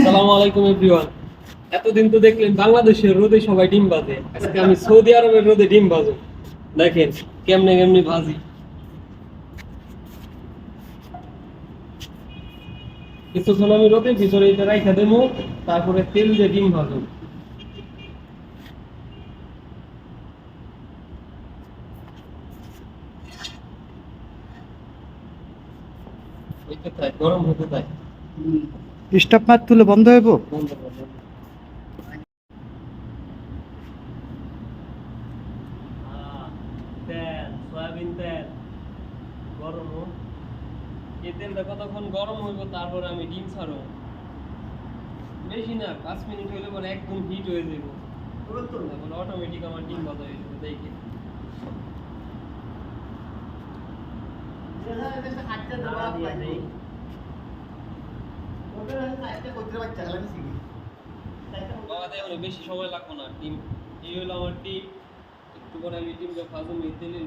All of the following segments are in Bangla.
সালামু আলাইকুম এভরিওয়ান এতদিন তো দেখলেন বাংলাদেশের রোদে সবাই ডিম বাজে আজকে আমি সৌদি আরবের রোদে ডিম বাজো দেখেন, কেমনে কেমনে ভাজি। কিছুক্ষণ আমি রোদে ভিতরে এটা রাইখা দেবো, তারপরে তেল দিয়ে ডিম ভাজো গরম হতে তাই। স্টপ মার তুলে বন্ধ হইব তারপর আমি ডিম ছাড়ো বেশি না পাঁচ মিনিট হইলে পরে একদম হিট হয়ে যাবে অটোমেটিক আমার ডিম ভাজা হয়ে যাবে দেখে বাবা দেয় অনেক বেশি সময় লাগবে না। ডিম এই হলো আমার ডিম একটু পরে আমি ডিমটা ভাজুম এই তেলের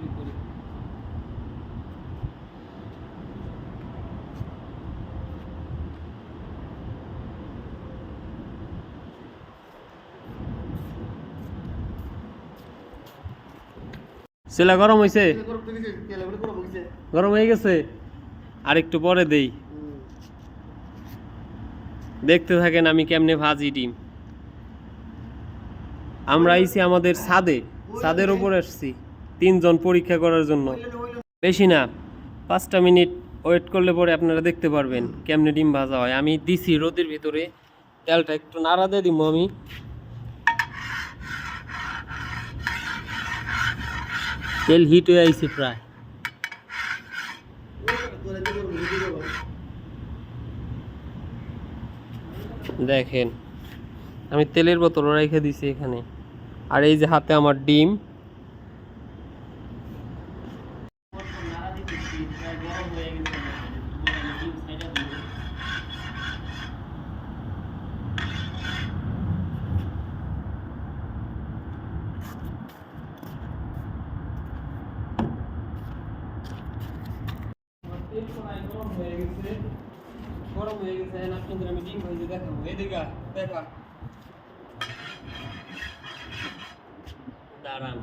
সেলা গরম হয়েছে গরম হয়ে গেছে? আর একটু পরে দেই। দেখতে থাকেন আমি কেমনে ভাজি ডিম। আমরা আইছি আমাদের ছাদে, ছাদের উপর আসছি, তিনজন পরীক্ষা করার জন্য। বেশি না, পাঁচটা মিনিট ওয়েট করলে পরে আপনারা দেখতে পারবেন কেমনে ডিম ভাজা হয়। আমি দিছি রোদের ভিতরে, তেলটা একটু নাড়া দিয়ে দিব আমি। তেল হিট হয়ে আইছে প্রায়। দেখেন, আমি তেলের বোতল রেখে দিছি এখানে। আর এই যে হাতে আমার ডিম। হয়ে গেছে। গরম হয়ে গেছে আপনাদের আমি ডিম ভেজে দেখাবো। এদিকে দেখা দাঁড়ান।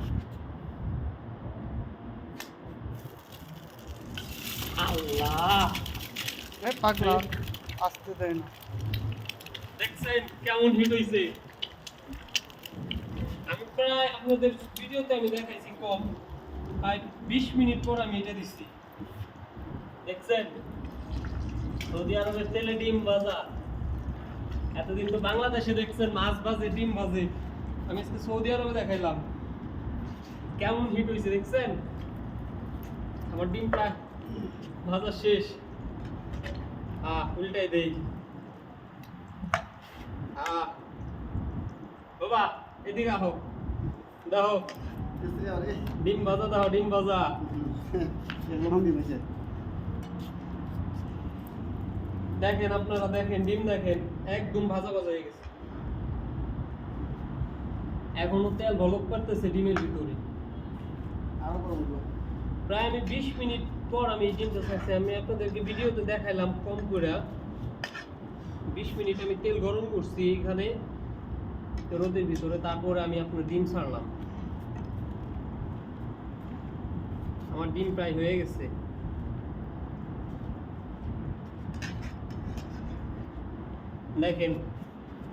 আল্লাহ। পাগলা আসতে দেখছেন কেমন হিট হইছে? আমি প্রায় আপনাদের ভিডিওতে আমি দেখাইছি কম। প্রায় বিশ মিনিট পর আমি এটা দিচ্ছি। দেখছেন? সৌদি আরবের তেলে ডিম ভাজা। এতদিন তো বাংলাদেশে দেখছেন মাছ ভাজে ডিম ভাজে। আমি আজকে সৌদি আরবে দেখাইলাম। কেমন হিট হয়েছে দেখছেন? আমার ডিম প্রায় ভাজা শেষ। আহ উল্টাই দেই। আহ বাবা এদিকে আহো। দেখো ডিম ভাজা দাও ডিম ভাজা। দেখেন আপনারা দেখেন ডিম দেখেন একদম ভাজা ভাজা হয়ে গেছে। এখনও তেল ভলক করতেছে ডিমের ভিতরে। প্রায় আমি বিশ মিনিট পর আমি এই ডিমটা খাচ্ছি আমি আপনাদেরকে ভিডিওতে দেখাইলাম কম করে। বিশ মিনিট আমি তেল গরম করছি এখানে রোদের ভিতরে। তারপরে আমি আপনার ডিম ছাড়লাম। আমার ডিম প্রায় হয়ে গেছে। দেখেন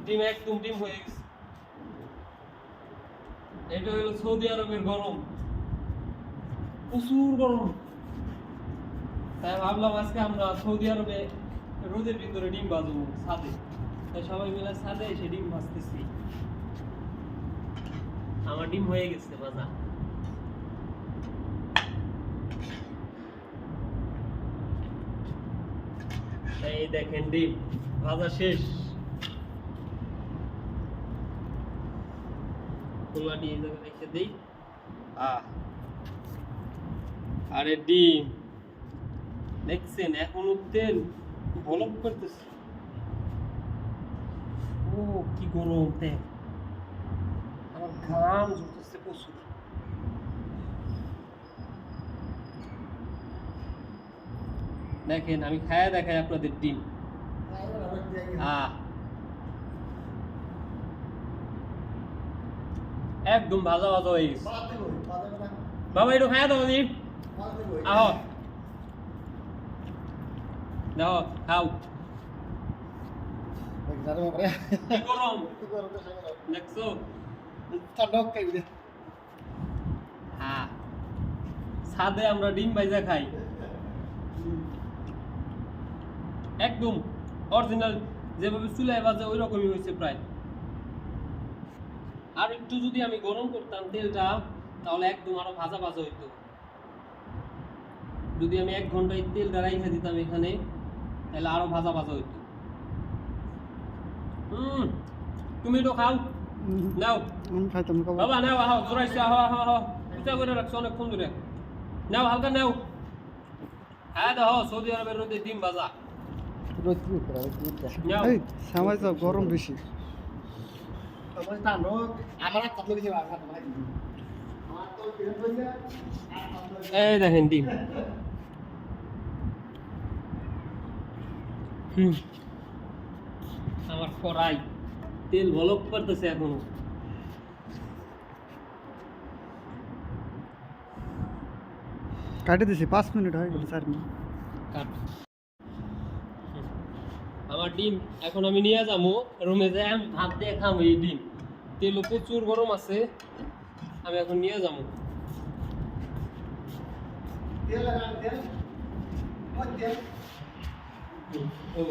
ডিম একদম ডিম হয়ে গেছে। এটা হলো সৌদি আরবের গরম। প্রচুর গরম। তাই ভাবলাম আজকে আমরা সৌদি আরবে রোদের ভিতরে ডিম বাজবো ছাদে। তাই সবাই মিলে ছাদে এসে ডিম ভাজতেছি। আমার ডিম হয়ে গেছে ভাজা। এই দেখেন ডিম। ভাজা শেষ। খোলাটি এই রেখে দেই। আহ। আরে ডিম, দেখছেন, এখনও তেল বলক করতেছে। ও, কি গরম তেল আমার ঘাম ঝরতেছে প্রচুর। দেখেন, আমি খায়া দেখাই আপনাদের ডিম। à. Em đúng bao giờ rồi? Ba mươi đúng hai rồi gì? À không. Đâu không সাদে আমরা ডিম ভাইজা খাই একদম অরিজিনাল যেভাবে চুলায় বাজে ওই রকমই হয়েছে প্রায়। আর একটু যদি আমি গরম করতাম তেলটা তাহলে একদম আরও ভাজা ভাজা হইতো। যদি আমি এক ঘন্টায় তেলটা রাইখা দিতাম এখানে তাহলে আরও ভাজা ভাজা হইতো। হুম তুমি তো খাও। নাও। বাবা নাও আহ জোরাইছে আহ আহ আহ। উঁচা করে রাখছো অনেকক্ষণ ধরে। নাও হালকা নাও। হ্যাঁ দেখো সৌদি আরবের রোদে ডিম ভাজা। নাও এই সময় তো গরম বেশি। এই দেখেন ডিম। হুম। আমার কড়াই। তেল বলক করতেছে এখনও। কাটে দিছি পাঁচ মিনিট হয়ে গেল চার মিনিট। কাট। আমার ডিম। এখন আমি নিয়ে যাব রুমে যাই আমি ভাত দিয়ে খাব এই ডিম। তেল প্রচুর গরম আছে আমি এখন নিয়ে যাব ও।